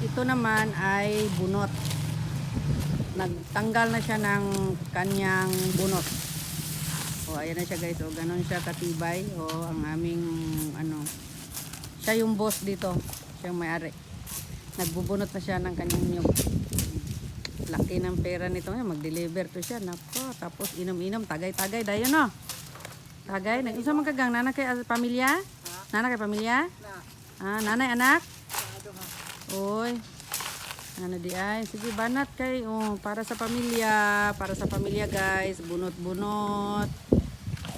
ito naman ay bunot. Nagtanggal na siya ng kanyang bunot. O, ayan na siya guys. O, ganun siya katibay. O, ang aming, ano, siya yung boss dito. Siya yung may-ari. Nagbubunot na siya ng kanyang niyog. Laki ng pera nito. Ngayon, mag-deliver to siya. Nako, tapos inom-inom. Tagay-tagay. Dayo no. Tagay. Nag-isa man kagang nana kay ah, pamilya? Nana kay pamilya? Ah, nanay, anak? Uy. Ano di ay? Sige, banat kay. Oh, para sa pamilya. Para sa pamilya, guys. Bunot-bunot.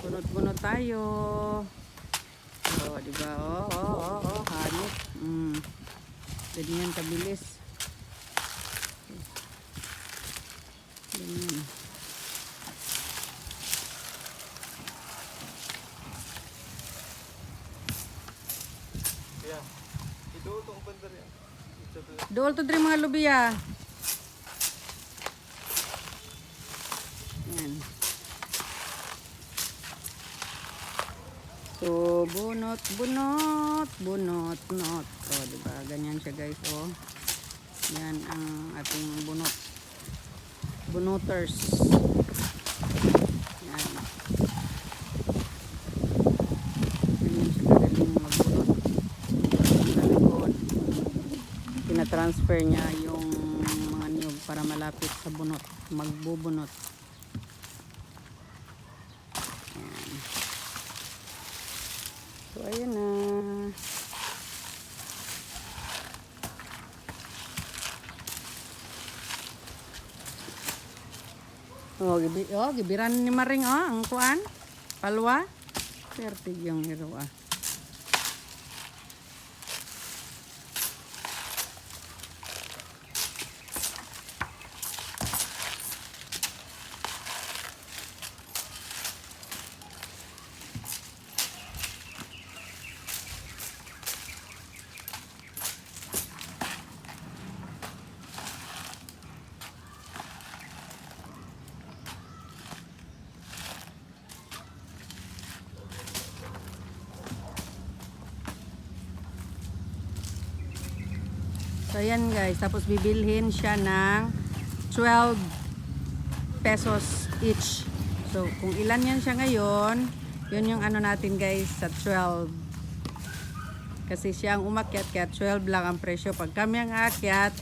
Bunot-bunot tayo. Oh, di ba? Oh, oh, oh, oh. Hanip. Mm. Ganyan kabilis. Ganyan. Yeah. Ito itong banda rin. Dool to diri mga lubiya. Yan. So, bunot, bunot, bunot, not. O, oh, diba? Ganyan siya guys, oh. Yan ang ating bunot. Bunoters. Yan. Ganyan siya kagaling magbunot. Sa likod pinatransfer niya yung mga niyog para malapit sa bunot, magbubunot. Ayan. So, ayan na. Oh, gibi, oh, gibiran ni Maring, oh, ang kuan, palwa. Pertig yung hero, ah. So, ayan guys. Tapos, bibilhin siya ng 12 pesos each. So, kung ilan yan siya ngayon, yun yung ano natin guys sa 12. Kasi siya ang umakyat, kaya 12 lang ang presyo. Pag kami ang aakyat,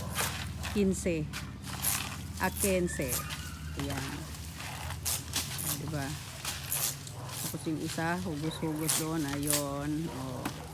15. A 15. Ayan. Diba? Tapos yung isa, hugus-hugus doon. Ayun. O.